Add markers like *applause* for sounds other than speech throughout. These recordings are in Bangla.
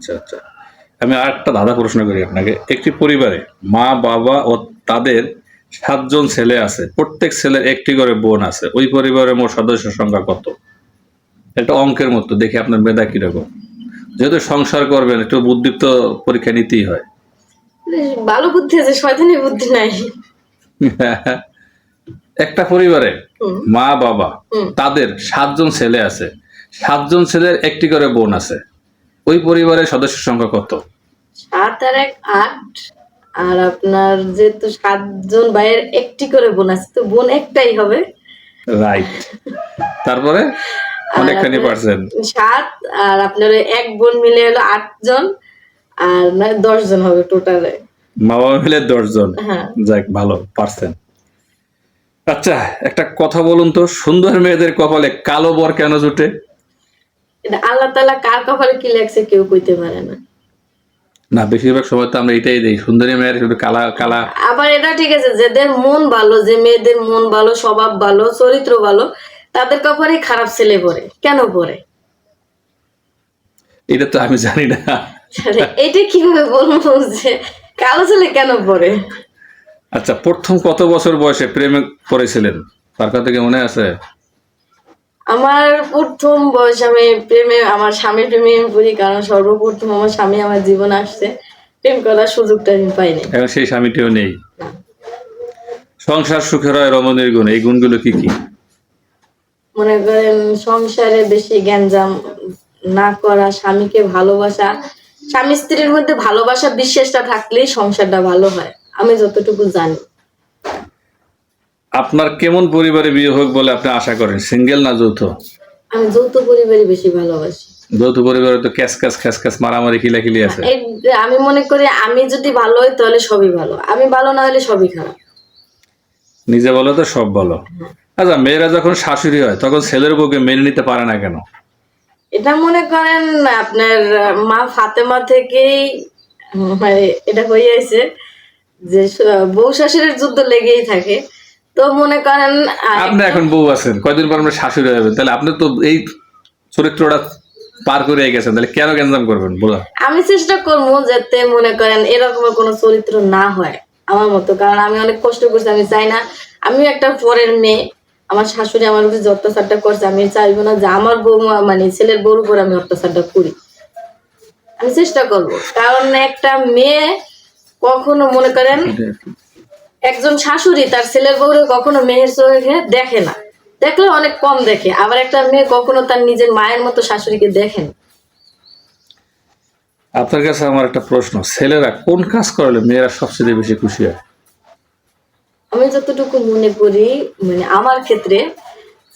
আচ্ছা আচ্ছা। আমি আর একটা দাদা প্রশ্ন করি আপনাকে। একটি পরিবারে মা বাবা ও তাদের সাতজন ছেলে আছে প্রত্যেক ছেলের একটি করে বোন আছে ওই পরিবারের মোট সদস্য সংখ্যা কত? একটা অঙ্কের মতো দেখি আপনার মেধা কীরকম। যেহেতু সংসার করবেন একটু বুদ্ধিত্ব পরীক্ষা নিতেই হয়। ভালো বুদ্ধি আছে শয়তানি বুদ্ধি নাই। *laughs* একটা পরিবারে মা বাবা তাদের সাতজন ছেলে আছে সাতজন ছেলের একটি করে বোন আছে ওই পরিবারের সদস্য সংখ্যা কত? সাত আর এক আট। আর আপনার যেহেতু সাতজন ভাইয়ের একটি করে বোন আছে তো বোন একটাই হবে। রাইট তারপরে? অনেকখানি পার্সেন্ট। সাত আর আপনার এক বোন মিলে হলো আটজন আর নয় দশ জন হবে টোটালে মা বাবা মিলে দশজন। হ্যাঁ। যাক ভালো পারছেন আচ্ছা একটা কথা বলুন তো সুন্দর মেয়েদের কপালে কালো বর কেন জুটে? আল্লাহ তালা কার কপালে কি লাগছে কেউ কইতে পারে না। না বেশিরভাগ সময় তো আমরা এটাই দিই সুন্দরী মেয়ের শুধু কালা কালা। আবার এটা ঠিক আছে যাদের মন ভালো যে মেয়েদের মন ভালো স্বভাব ভালো চরিত্র ভালো তাদের কপালে খারাপ ছেলে পড়ে কেন পড়ে? এটা তো আমি জানি না। এটা কীভাবে বলব যে কালো ছেলে কেন পড়ে? আচ্ছা প্রথম কত বছর বয়সে প্রেমে পড়েছিলেন? তার কথা কি মনে আছে? আমার প্রথম বয়স আমি প্রেমে আমার স্বামীর প্রেমে আমি পড়ি কারণ সর্বপ্রথম আমার স্বামী আমার জীবনে আসছে। প্রেম করার সুযোগটা আমি পাইনি। এখন সেই স্বামীটিও নেই। সংসার সুখের হয় রমণীর গুণ এই গুণগুলো কি কি? মনে করেন সংসারে বেশি গ্যাঞ্জাম না করা স্বামীকে ভালোবাসা স্বামী স্ত্রীর মধ্যে ভালোবাসা বিশ্বাসটা থাকলেই সংসারটা ভালো হয় আমি যতটুকু জানি। আপনার কেমন পরিবারে বিয়ে হোক বলে আপনি আশা করেন? সিঙ্গেল না যৌথ? আমি যৌথ পরিবারই বেশি ভালোবাসি। যৌথ পরিবারে তো ক্যাস ক্যাস খ্যাস খ্যাস মারামারি খিলাখিলি আছে। আমি মনে করি আমি যদি ভালো হই তাহলে সবই ভালো। আমি ভালো না হলে সবই খারাপ। নিজে বলো তো সব বলো। আচ্ছা মেয়েরা যখন শাশুড়ি হয় তখন ছেলের বউকে মেনে নিতে পারে না কেন? এটা মনে করেন আপনার মা ফাতেমা থেকেই মানে এটা হয়ে আছে যে বউ শাশুড়ির যুদ্ধ লেগেই থাকে। তো মনে করেন আপনি এখন বউ আছেন কয়দিন পর আপনি শাশুড়ি হবেন তাহলে আপনি তো এই চরিত্রটা পার করে গেছেন তাহলে কেন গ্যাঞ্জাম করবেন বলো আমি চেষ্টা করব যাতে মনে করেন এরকম কোনো চরিত্র না হয় আমার মতো কারণ আমি অনেক কষ্ট করছি আমি চাই না আমিও একটা পরের মেয়ে আমার শাশুড়ি আমার উপরে যে অত্যাচারটা করছে আমি চাইব না যে আমার বউ মানে ছেলের বউর উপর আমি অত্যাচারটা করি। আমি চেষ্টা করব কারণ একটা মেয়ে কখনো মনে করেন একজন শাশুড়ি তার ছেলের বউরে কখনো মেয়ের চোখে দেখে না। দেখলে অনেক কম দেখে। আবার একটা মেয়ে কখনো তার নিজের মায়ের মতো শাশুড়িকে দেখে না। আপনার কাছে আমার একটা প্রশ্ন। ছেলেরা কোন কাজ করলে মেয়েরা সবচেয়ে বেশি খুশি হয়? আমি যতটুকু মনে করি মানে আমার ক্ষেত্রে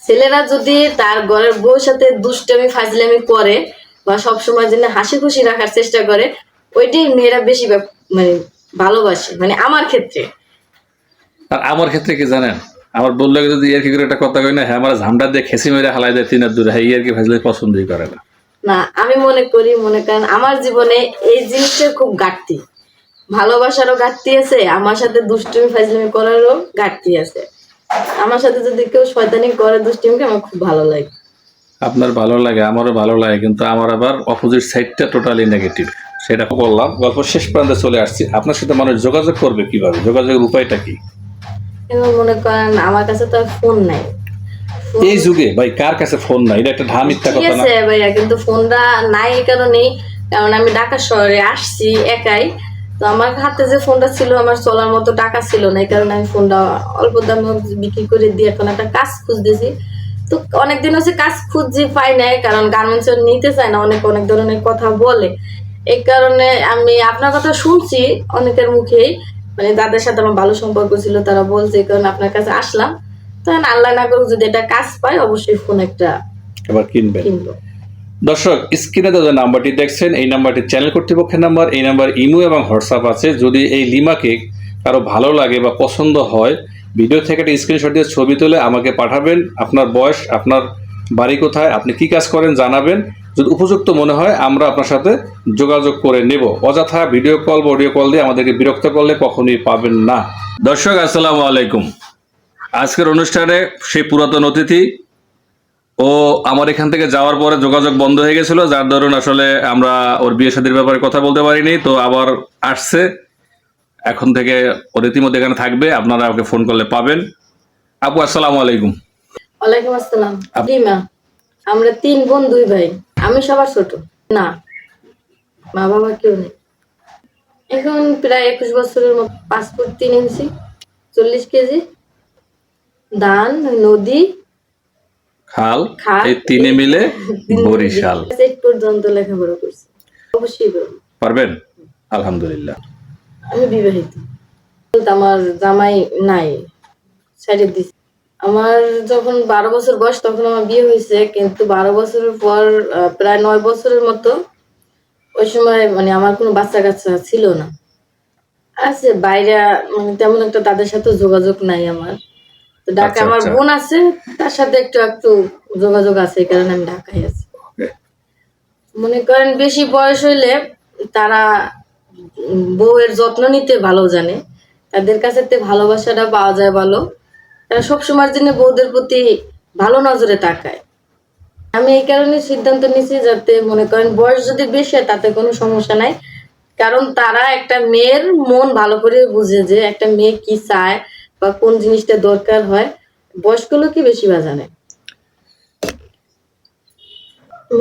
ছেলেরা যদি তার ঘরের বউর সাথে দুষ্টামি ফাজলামি করে বা সবসময় জন্য হাসি খুশি রাখার চেষ্টা করে ওইটাই মেয়েরা বেশি মানে ভালোবাসে। মানে আমার ক্ষেত্রে। আর আমার ক্ষেত্রে কি জানেন? আমার বললে যদি ইয়ার কি করে একটা কথা কই না হ্যাঁ আমার ঝামটা দিয়ে খেসি মেরে হালাই দেয় তিনের দূরে হ্যাঁ ইয়ার কি ভাজলে পছন্দই করে না। না আমি মনে করি মনে করেন আমার জীবনে এই জিনিসটার খুব ঘাটতি। ভালোবাসারও ঘাটতি আছে আমার সাথে দুষ্টুমি ফাজলামি করারও ঘাটতি আছে। আমার সাথে যদি কেউ শয়তানি করে দুষ্টুমিকে আমার খুব ভালো লাগে। আপনার ভালো লাগে আমারও ভালো লাগে কিন্তু আমার আবার অপোজিট সাইডটা টোটালি নেগেটিভ সেটা বললাম গল্প শেষ প্রান্তে চলে আসছি। আপনার সাথে মানুষ যোগাযোগ করবে কীভাবে? যোগাযোগের উপায়টা কি? এবং মনে করেন আমার কাছে তো ফোন নাই। এই যুগে ভাই কার কাছে ফোন নাই? এটা একটা ঢা মিথ্যা কথা না? আছে ভাইয়া কিন্তু ফোনটা নাই এই কারণেই কারণ আমি ঢাকা শহরে আসছি একাই। তো আমার হাতে যে ফোনটা ছিল আমার চলার মতো টাকা ছিল না এই কারণে আমি ফোনটা অল্প দামে বিক্রি করে দিয়ে এখন একটা কাজ খুঁজতেছি। তো অনেকদিন হচ্ছে কাজ খুঁজছি পাই নাই কারণ গার্মেন্টস নিতে চায় না অনেক অনেক ধরনের কথা বলে। এই কারণে আমি আপনার কথা শুনছি অনেকের মুখেই মানে যাদের সাথে আমার ভালো সম্পর্ক ছিল তারা বলছে কারণ আপনার কাছে আসলাম। তখন আল্লাহ না করুক যদি এটা কাজ পাই অবশ্যই ফোন একটা এবার কিনবেন। কিনবো। দর্শক স্ক্রিনে যে নাম্বারটি দেখছেন এই নাম্বারটি চ্যানেল কর্তৃপক্ষের নাম্বার এই নাম্বার ইমো এবং হোয়াটসঅ্যাপ আছে। যদি এই লিমাকে কারও ভালো লাগে বা পছন্দ হয় ভিডিও থেকে একটা স্ক্রিনশট দিয়ে ছবি তুলে আমাকে পাঠাবেন। আপনার বয়স আপনার বাড়ি কোথায় আপনি কি কাজ করেন জানাবেন। যদি উপযুক্ত মনে হয় আমরা আপনার সাথে যোগাযোগ করে নেব। অযথা ভিডিও কল বা অডিও কল দিয়ে আমাদেরকে বিরক্ত করলে কখনই পাবেন না। দর্শক আসসালামু আলাইকুম। আজকের অনুষ্ঠানে সেই পুরাতন অতিথি ও আমার এখান থেকে যাওয়ার পরে যোগাযোগ বন্ধ হয়ে গেছিল যার দরুন আসলে আমরা ওর বিয়ে শাদীর ব্যাপারে কথা বলতে পারিনি তো আবার আসছে। এখন থেকে ও রীতিমতো এখানে থাকবে আপনারা ওকে ফোন করলে পাবেন। আপু আসসালামু আলাইকুম। ওয়ালাইকুম আসসালাম। আমরা তিন বোন দুই ভাই। আমি সবার ছোট। না মা বাবা কেউ নেই। এখন প্রায় একুশ বছরের মতো পাসপোর্ট তিন ইঞ্চি চল্লিশ কেজি। ধান নদী খাল। এই তিনে মিলে *laughs* বরিশাল। পর্যন্ত লেখাপড়া করছি। অবশ্যই পারবেন? আলহামদুলিল্লাহ। আমি বিবাহিত। আমার জামাই নাই সাইডে দিছি। আমার যখন বারো বছর বয়স তখন আমার বিয়ে হয়েছে কিন্তু বারো বছরের পর প্রায় নয় বছরের মতো ওই সময় মানে আমার কোনো বাচ্চা কাচ্চা ছিল না। আছে বাইরে মানে তেমন একটা তাদের সাথে যোগাযোগ নাই আমার। তো ঢাকা আচ্ছা, আমার আচ্ছা। বোন আছে তার সাথে একটু একটু যোগাযোগ আছে এই কারণে আমি ঢাকায় আছি। মনে করেন বেশি বয়স হইলে তারা বউয়ের যত্ন নিতে ভালো জানে। তাদের কাছে ভালোবাসাটা পাওয়া যায় ভালো। সবসময়ের জন্য বউদের প্রতি ভালো নজরে তাকায়। আমি এই কারণে সিদ্ধান্ত নিয়েছি যাতে মনে করেন বয়স যদি বেশি হয় তাতে কোনো সমস্যা নাই। কারণ তারা একটা মেয়ের মন ভালো করে বুঝে যে একটা মেয়ে কি চায় বা কোন জিনিসটা দরকার হয়। বয়স্ক লোকই বেশি বা জানে।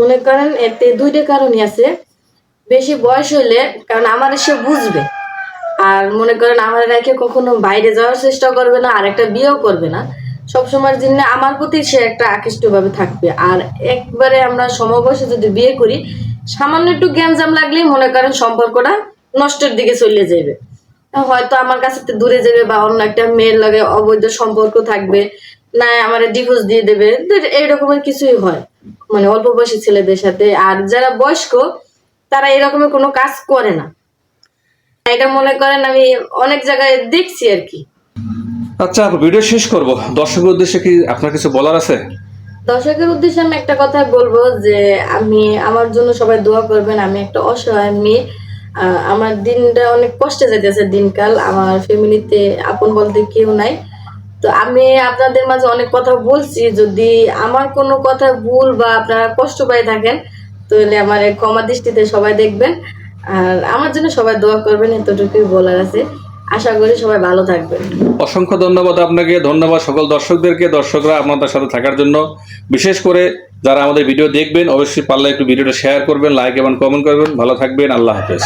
মনে করেন এতে দুইটা কারণই আছে। বেশি বয়স হইলে, কারণ আমার সে বুঝবে। আর মনে করেন আমার রেখে কখনো বাইরে যাওয়ার চেষ্টা করবে না, আর একটা বিয়েও করবে না। সবসময়ের জন্য আমার প্রতি সে একটা আকৃষ্ট ভাবে থাকবে। আর একবারে আমরা সমবয়সে যদি বিয়ে করি, সামান্য একটু গ্যাঞ্জাম লাগলেই মনে করেন সম্পর্কটা নষ্টের দিকে চলে যাবে। হয়তো আমার কাছে দূরে যাবে বা অন্য একটা মেয়ের লাগে অবৈধ সম্পর্ক থাকবে, না আমার ডিভোর্স দিয়ে দেবে। তো এই রকমের কিছুই হয়। মানে অল্প বয়সী ছেলেদের সাথে। আর যারা বয়স্ক, তারা এরকমের কোনো কাজ করে না। এটা মনে করেন আমি অনেক জায়গায় দেখছি আর কি। আচ্ছা ভিডিও শেষ করব। দর্শকের উদ্দেশ্যে কি আপনার কিছু বলার আছে? দর্শকের উদ্দেশ্যে আমি একটা কথা বলব যে আমি আমার জন্য সবাই দোয়া করবেন আমি একটা অসহায় মেয়ে। আমার দিনটা অনেক কষ্টে যেতেছে দিনকাল আমার ফ্যামিলিতে আপন বলতে কেউ নাই। তো আমি আপনাদের মাঝে অনেক কথা বলছি যদি আমার কোনো কথা ভুল বা আপনারা কষ্ট পেয়ে থাকেন তাহলে আমার ক্ষমা দৃষ্টিতে সবাই দেখবেন। আর আমার জন্য সবাই দোয়া করবেন, এতটুকুই বলার আছে। আশা করি সবাই ভালো থাকবেন। অসংখ্য ধন্যবাদ আপনাকে, ধন্যবাদ সকল দর্শকদেরকে, দর্শকরা আপনাদের সাথে থাকার জন্য। বিশেষ করে যারা আমাদের ভিডিও দেখবেন, অবশ্যই পারলে একটু ভিডিওটা শেয়ার করবেন লাইক এবং কমেন্ট করবেন। ভালো থাকবেন, আল্লাহ হাফেজ।